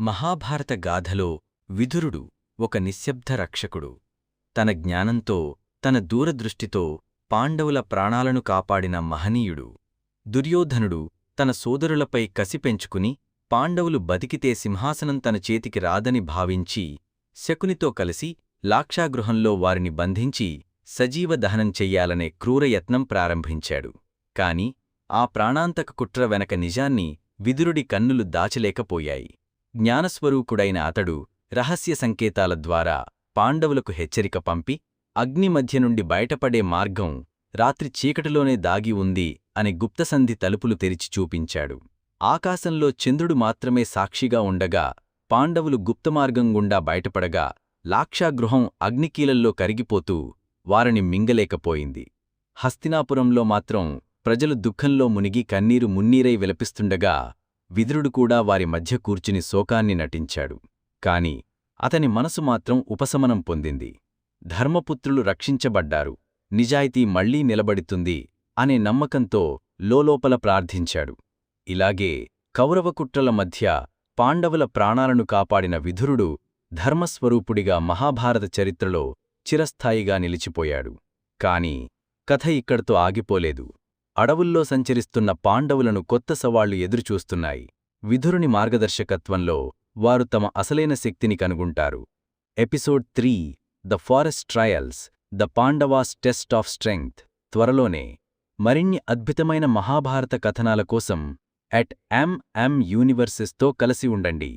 మహాభారత గాథలో విదురుడు ఒక నిశ్శబ్ద రక్షకుడు. తన జ్ఞానంతో తన దూరదృష్టితో పాండవుల ప్రాణాలను కాపాడిన మహనీయుడు. దుర్యోధనుడు తన సోదరులపై కసి పెంచుకుని పాండవులు బతికితే సింహాసనం తన చేతికి రాదని భావించి శకునితో కలిసి లాక్షాగృహంలో వారిని బంధించి సజీవ దహనం చెయ్యాలనే క్రూరయత్నం ప్రారంభించాడు. కాని ఆ ప్రాణాంతక కుట్ర వెనక నిజాన్ని విదురుడి కన్నులు దాచలేకపోయాయి. జ్ఞానస్వరూపుడైన అతడు రహస్య సంకేతాల ద్వారా పాండవులకు హెచ్చరిక పంపి అగ్ని మధ్య నుండి బయటపడే మార్గం రాత్రి చీకటిలోనే దాగి ఉంది అని గుప్తసంధి తలుపులు తెరిచి చూపించాడు. ఆకాశంలో చంద్రుడు మాత్రమే సాక్షిగా ఉండగా పాండవులు గుప్తమార్గం గుండా బయటపడగా లాక్షాగృహం అగ్నికీలల్లో కరిగిపోతూ వారిని మింగలేకపోయింది. హస్తినాపురంలో మాత్రం ప్రజలు దుఃఖంలో మునిగి కన్నీరు మున్నీరై విలపిస్తుండగా విదురుడు కూడా వారి మధ్య కూర్చుని శోకాన్ని నటించాడు. కాని అతని మనసు మాత్రం ఉపశమనం పొందింది. ధర్మపుత్రులు రక్షించబడ్డారు. నిజాయితీ మళ్ళీ నిలబడుతుంది అనే నమ్మకంతో లోలోపల ప్రార్థించాడు. ఇలాగే కౌరవకుట్రల మధ్య పాండవుల ప్రాణాలను కాపాడిన విధురుడు ధర్మస్వరూపుడిగా మహాభారత చరిత్రలో చిరస్థాయిగా నిలిచిపోయాడు. కాని కథ ఇక్కడితో ఆగిపోలేదు. అడవుల్లో సంచరిస్తున్న పాండవులను కొత్త సవాళ్ళు ఎదురుచూస్తున్నాయి. విధురుని మార్గదర్శకత్వంలో వారు తమ అసలైన శక్తిని కనుగొంటారు. Episode three the forest trials the Pandavas test of strength త్వరలోనే. మరిన్ని అద్భుతమైన మహాభారత కథనాల కోసం అట్ ఎంఎం యూనివర్సెస్తో కలిసి ఉండండి.